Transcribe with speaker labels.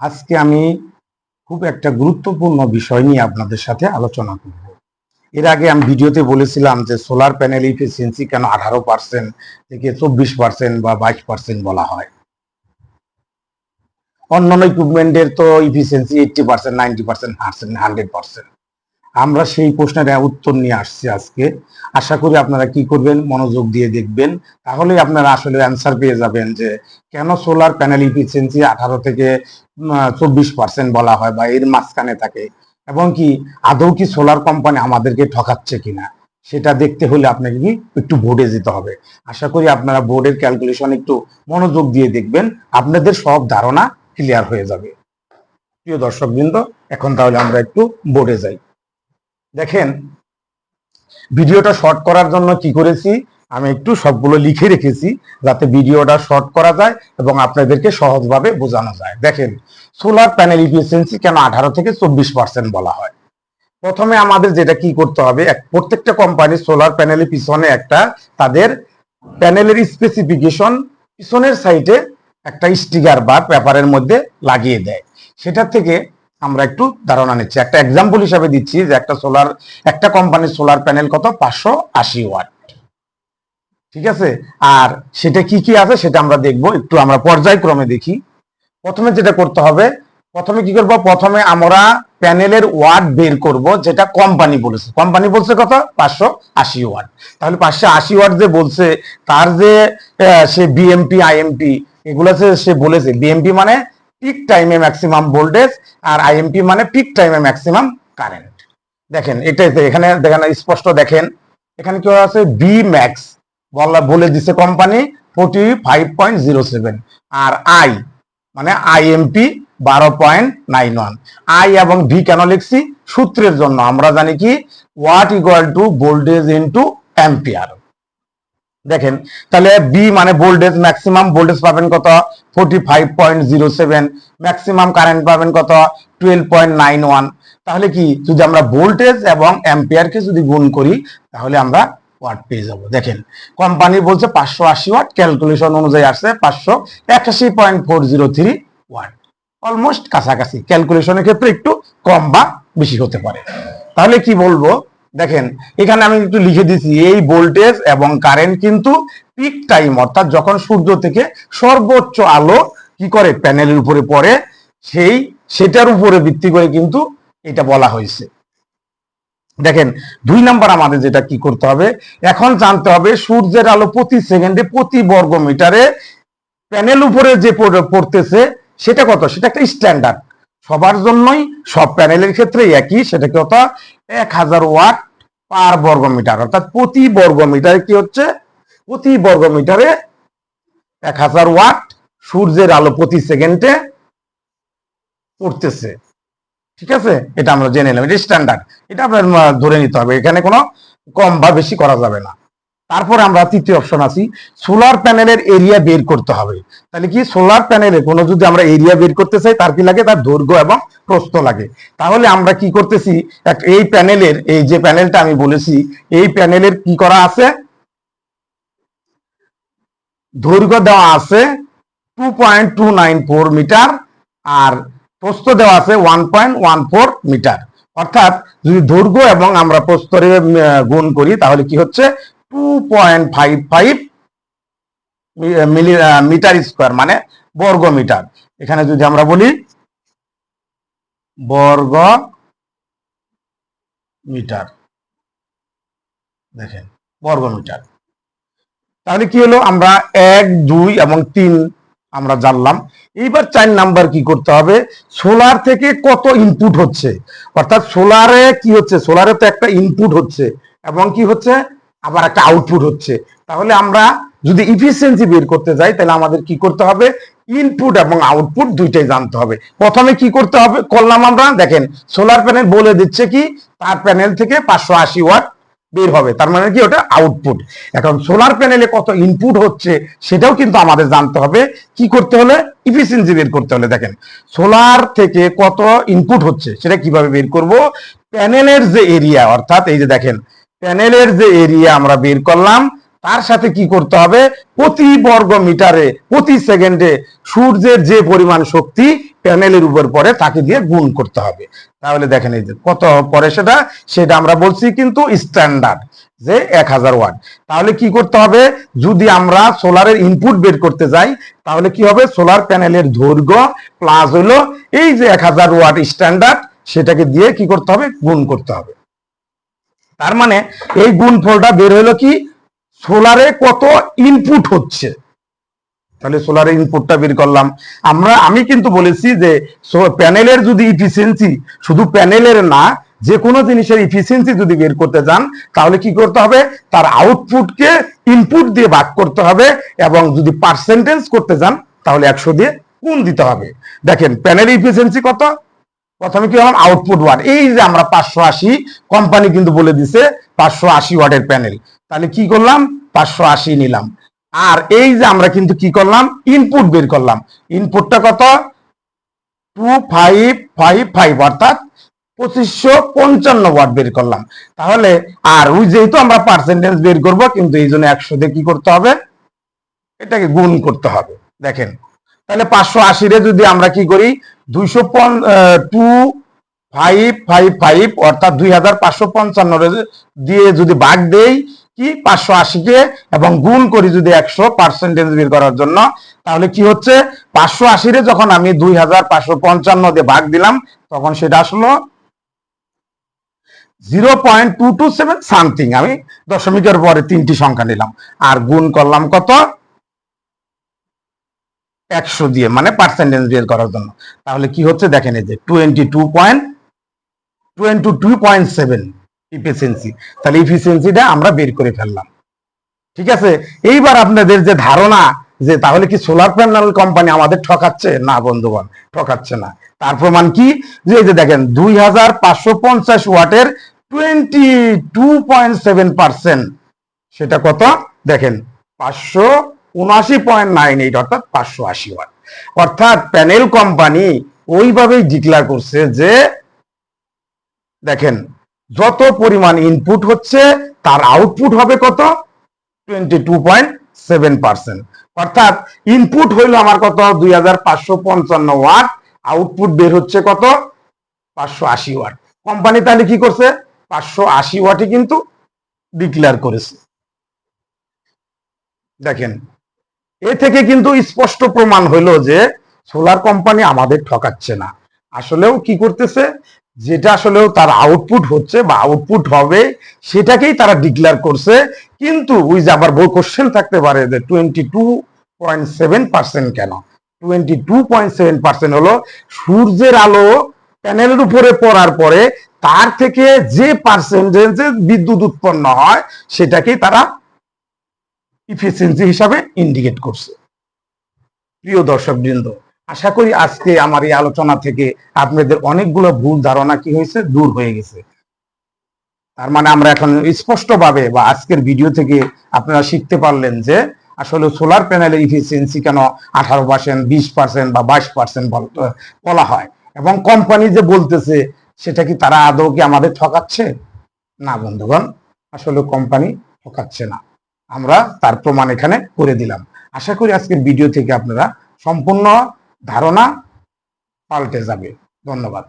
Speaker 1: আজকে আমি খুব একটা গুরুত্বপূর্ণ বিষয় নিয়ে আপনাদের সাথে আলোচনা করব। এর আগে আমি ভিডিওতে বলেছিলাম যে সোলার প্যানেল ইফিসিয়েন্সি কেন আঠারো পার্সেন্ট থেকে চব্বিশ পার্সেন্ট বা বাইশ পার্সেন্ট বলা হয়। অন্যান্য ইকুইপমেন্টের তো efficiency eighty percent ninety percent hundred percent. আমরা সেই প্রশ্নের উত্তর নিয়ে আসছি আজকে। আশা করি আপনারা কি করবেন, মনোযোগ দিয়ে দেখবেন। তাহলে আপনারা আসলে অ্যান্সার পেয়ে যাবেন যে কেন সোলার প্যানেল ইফিসিয়েন্সি আঠারো থেকে চব্বিশ পার্সেন্ট বলা হয় বা এর মাঝখানে থাকে? এবং কি আদৌ কি সোলার কোম্পানি আমাদেরকে ঠকাচ্ছে কিনা? সেটা দেখতে হলে আপনাকে কি একটু বোর্ডে যেতে হবে। আশা করি আপনারা বোর্ডের ক্যালকুলেশন একটু মনোযোগ দিয়ে দেখবেন। আপনাদের সব ধারণা ক্লিয়ার হয়ে যাবে। প্রিয় দর্শকবৃন্দ, এখন তাহলে আমরা একটু বোর্ডে যাই। দেখেন, ভিডিওটা শর্ট করার জন্য কি করেছি? আমি একটু সবগুলো লিখে রেখেছি যাতে ভিডিওটা শর্ট করা যায় এবং আপনাদেরকে সহজভাবে বোঝানো যায়। দেখেন সোলার প্যানেল ইফিসিয়েন্সি কেন আঠারো থেকে চব্বিশ পার্সেন্ট বলা হয়? প্রথমে আমাদের যেটা কি করতে হবে প্রত্যেকটা কোম্পানি সোলার প্যানেলের পিছনে একটা তাদের প্যানেলের স্পেসিফিকেশন পিছনের সাইডে একটা স্টিকার বা পেপারের মধ্যে লাগিয়ে দেয়। সেটা থেকে আমরা একটু ধারণা নিচ্ছি। একটা এক্সাম্পল হিসাবে দিচ্ছি যে একটা সোলার একটা কোম্পানির সোলার প্যানেল কত? পাঁচশো আশি ওয়াট ঠিক আছে? আর সেটা কি কি আছে সেটা আমরা দেখব। একটু আমরা পর্যায়ক্রমে দেখি। প্রথমে যেটা করতে হবে, প্রথমে কি করব? প্রথমে আমরা প্যানেলের ওয়াট বের করব, যেটা কোম্পানি বলেছে। কোম্পানি বলছে কত? পাঁচশো আশি ওয়াট তাহলে পাঁচশো আশি ওয়াট যে বলছে, তার যে সে বিএমপি আইএমপি এগুলো সে বলেছে বিএমপি মানে পিক টাইমে ম্যাক্সিমাম ভোল্টেজ আর আইএমপি মানে পিক টাইমে ম্যাক্সিমাম কারেন্ট দেখেন, এটাই এখানে দেখেন, স্পষ্ট দেখেন। এখানে কি আছে? বি ম্যাক্স বলা বলে দিছে company forty five point zero seven R I মানে আইএমপি বারো পয়েন্ট নাইন ওয়ান আই এবং ভি কেন লিখছি? সূত্রের জন্য। আমরা জানি কি? Watt equal to voltage into ampere দেখেন, তাহলে বি মানে ভোল্টেজ ম্যাক্সিমাম ভোল্টেজ পাবেন কত? Forty five point zero seven maximum current পাবেন কত? টুয়েলভ পয়েন্ট নাইন ওয়ান তাহলে কি, যদি আমরা ভোল্টেজ এবং অ্যাম্পিয়ারকে যদি গুণ করি, তাহলে আমরা ওয়াট পেয়ে যাব। দেখেন কোম্পানি বলছে পাঁচশো আশি ওয়াট ক্যালকুলেশন অনুযায়ী আসছে পাঁচশো একাশি point four zero three watt almost কাছাকাছি। ক্যালকুলেশনের ক্ষেত্রে একটু কম বা বেশি হতে পারে। তাহলে কি বলব? দেখেন, এখানে আমি একটু লিখে দিছি এই ভোল্টেজ এবং কারেন্ট কিন্তু পিক টাইম অর্থাৎ যখন সূর্য থেকে সর্বোচ্চ আলো কি করে? প্যানেলের উপরে পড়ে, সেই, সেটার উপরে ভিত্তি করে কিন্তু এটা বলা হয়েছে। দেখেন, দুই নাম্বার আমাদের যেটা কি করতে হবে, এখন জানতে হবে সূর্যের আলো প্রতি সেকেন্ডে প্রতি বর্গ মিটারে প্যানেল উপরে যে পড়ে- পড়তেছে, সেটা কত? সেটা একটা স্ট্যান্ডার্ড সবার জন্যই সব প্যানেলের ক্ষেত্রে একই সেটা কত এক হাজার ওয়াট পার বর্গ মিটার, অর্থাৎ প্রতি বর্গ মিটারে কি হচ্ছে? প্রতি বর্গ মিটারে এক হাজার ওয়াট সূর্যের আলো প্রতি সেকেন্ডে পড়তেছে। ঠিক আছে? এটা আমরা জেনে নিলাম, এটা স্ট্যান্ডার্ড এটা আপনার ধরে নিতে হবে, এখানে কোনো কম বা বেশি করা যাবে না। তারপরে আমরা তৃতীয় অপশন আছি। সোলার প্যানেলের এরিয়া বের করতে হবে। তাহলে কি? সোলার প্যানেলে কোনো যদি আমরা এরিয়া বের করতে চাই, তার কি লাগে? তার দৈর্ঘ্য এবং প্রস্থ লাগে। তাহলে আমরা কি করতেছি? এই প্যানেলের এই যে প্যানেলটা আমি বলেছি, এই প্যানেলের কি করা আছে? দৈর্ঘ্য দেওয়া আছে two point two nine four metre আর প্রস্থ দেওয়া আছে one point one four metre অর্থাৎ যদি দৈর্ঘ্য এবং আমরা প্রস্তরে গুণ করি, তাহলে কি হচ্ছে? Two point five five metre square মানে বর্গ মিটার এখানে যদি আমরা বলি বর্গ মিটার দেখেন বর্গ মিটার তাহলে কি হলো? আমরা এক, দুই এবং তিন আমরা জানলাম। এইবার চার নাম্বার কি করতে হবে? সোলার থেকে কত ইনপুট হচ্ছে? অর্থাৎ সোলারে কি হচ্ছে? সোলারে তো একটা ইনপুট হচ্ছে। এবং কি হচ্ছে? আবার একটা আউটপুট হচ্ছে। তাহলে আমরা যদি ইফিসিয়েন্সি বের করতে যাই, তাহলে আমাদের কি করতে হবে? ইনপুট এবং আউটপুট দুইটাই জানতে হবে। প্রথমে কি করতে হবে? করলাম আমরা, দেখেন সোলার প্যানেল বলে দিচ্ছে কি? তার প্যানেল থেকে পাঁচশো আশি ওয়াট বের হবে। তার মানে কি? ওটা আউটপুট এখন সোলার প্যানেলে কত ইনপুট হচ্ছে, সেটাও কিন্তু আমাদের জানতে হবে। কি করতে হলে? ইফিসিয়েন্সি বের করতে হলে। দেখেন সোলার থেকে কত ইনপুট হচ্ছে, সেটা কীভাবে বের করব? প্যানেলের যে এরিয়া অর্থাৎ এই যে দেখেন প্যানেলের যে এরিয়া আমরা বের করলাম, তার সাথে কি করতে হবে? প্রতি বর্গ মিটারে, প্রতি সেকেন্ডে সূর্যের যে পরিমাণ শক্তি প্যানেলের উপর পরে তাকে দিয়ে গুণ করতে হবে। তাহলে দেখেন এই যে কত পরে সেটা সেটা আমরা বলছি কিন্তু স্ট্যান্ডার্ড যে এক হাজার ওয়াট। তাহলে কি করতে হবে? যদি আমরা সোলারের ইনপুট বের করতে যাই, তাহলে কি হবে? সোলার প্যানেলের দৈর্ঘ্য প্লাস হলো এই যে এক হাজার ওয়াট স্ট্যান্ডার্ড সেটাকে দিয়ে কি করতে হবে? গুণ করতে হবে। তার মানে এই গুণফলটা বের হলো কি? সোলারে কত ইনপুট হচ্ছে? তাহলে সোলারের ইনপুটটা বের করলাম। আমরা, আমি কিন্তু বলেছি যে প্যানেলের যদি ইফিসিয়েন্সি শুধু প্যানেলের না যে কোনো জিনিসের ইফিসিয়েন্সি যদি বের করতে যান, তাহলে কি করতে হবে? তার আউটপুটকে ইনপুট দিয়ে ভাগ করতে হবে এবং যদি পার্সেন্টেজ করতে যান, তাহলে একশো দিয়ে গুণ দিতে হবে। দেখেন প্যানেল ইফিসিয়েন্সি কত? প্রথমে কি হলাম আউটপুট ওয়াট এই যে আমরা পাঁচশো আশি কোম্পানি কিন্তু বলে দিছে পাঁচশো আশি ওয়াটের প্যানেল তাহলে কি করলাম? পাঁচশো আশি নিলাম। আর এই যে আমরা কিন্তু কি করলাম? ইনপুট বের করলাম। ইনপুটটা কত? টু ফাইভ ফাইভ ফাইভ অর্থাৎ পঁচিশশো পঞ্চান্ন ওয়াট বের করলাম। তাহলে আর ওই যেহেতু আমরা পার্সেন্টেজ বের করব, কিন্তু এই জন্য একশো দিয়ে কি করতে হবে? এটাকে গুণ করতে হবে। দেখেন তাহলে পাঁচশো আশিরে যদি আমরা কি করি, দুইশো পন টু ফাইভ ফাইভ ফাইভ অর্থাৎ দুই হাজার পাঁচশো পঞ্চান্ন দিয়ে যদি ভাগ দেই, কি? পাঁচশো আশিকে এবং গুণ করি যদি একশো পার্সেন্টেজ বের করার জন্য, তাহলে কি হচ্ছে? পাঁচশো আশিরে যখন আমি দুই হাজার পাঁচশো পঞ্চান্ন দিয়ে ভাগ দিলাম, তখন সেটা আসলো zero point two two seven something আমি দশমিকের পরে তিনটি সংখ্যা নিলাম। আর গুণ করলাম কত? একশো দিয়ে মানে পার্সেন্টেজ বের করার জন্য। তাহলে কি হচ্ছে? দেখেন এই যে twenty two point twenty two point seven efficiency তাহলে ইফিসিয়েন্সিটা আমরা বের করে ফেললাম। ঠিক আছে? এইবার আপনাদের যে ধারণা যে তাহলে কি সোলার প্যানেল কোম্পানি আমাদের ঠকাচ্ছে? না, বন্ধুগণ, ঠকাচ্ছে না। তার প্রমাণ কি? যে এই যে দেখেন, দুই হাজার পাঁচশো পঞ্চাশ ওয়াটের twenty two point seven percent সেটা কত? দেখেন, পাঁচশো উনআশি পয়েন্ট নাইন এইট অর্থাৎ পাঁচশো আশি ওয়াট। অর্থাৎ প্যানেল কোম্পানি ওইভাবেই ডিক্লেয়ার করছে যে, দেখেন, যত পরিমাণ ইনপুট হচ্ছে, তার আউটপুট হবে কত? Twenty two point seven percent অর্থাৎ ইনপুট হইল আমার কত? দুই হাজার পাঁচশো পঞ্চান্ন ওয়াট। আউটপুট বের হচ্ছে কত? পাঁচশো আশি ওয়াট। কোম্পানি তাহলে কি করছে? পাঁচশো আশি ওয়াটই কিন্তু ডিক্লেয়ার করেছে। দেখেন এ থেকে কিন্তু স্পষ্ট প্রমাণ হইল যে সোলার কোম্পানি আমাদের ঠকাচ্ছে না। আসলেও কি করতেছে? যেটা আসলেও তার আউটপুট হচ্ছে বা আউটপুট হবে সেটাকেই তারা ডিক্লেয়ার করছে। কিন্তু যে আবার বই কোশ্চেন থাকতে পারে যে twenty two point seven percent কেন? Twenty two point seven percent হলো সূর্যের আলো প্যানেলের উপরে পড়ার পরে তার থেকে যে পার্সেন্টেজে বিদ্যুৎ উৎপন্ন হয় সেটাকেই তারা ইফিসিয়েন্সি হিসাবে ইন্ডিকেট করছে। প্রিয় দর্শক বৃন্দ আশা করি আজকে আমার এই আলোচনা থেকে আপনাদের অনেকগুলো ভুল ধারণা কি হয়েছে দূর হয়ে গেছে। তার মানে আমরা এখন স্পষ্টভাবে বা আজকের ভিডিও থেকে আপনারা শিখতে পারলেন যে আসলে সোলার প্যানেলের ইফিসিয়েন্সি কেন আঠারো পার্সেন্ট বিশ পার্সেন্ট বা বাইশ পার্সেন্ট বলা হয় এবং কোম্পানি যে বলতেছে সেটা কি তারা আদৌ কি আমাদের ঠকাচ্ছে? না বন্ধুগণ, আসলে কোম্পানি ঠকাচ্ছে না। আমরা তার প্রমাণ এখানে করে দিলাম। আশা করি আজকের ভিডিও থেকে আপনারা সম্পূর্ণ ধারণা পাল্টে যাবে। ধন্যবাদ।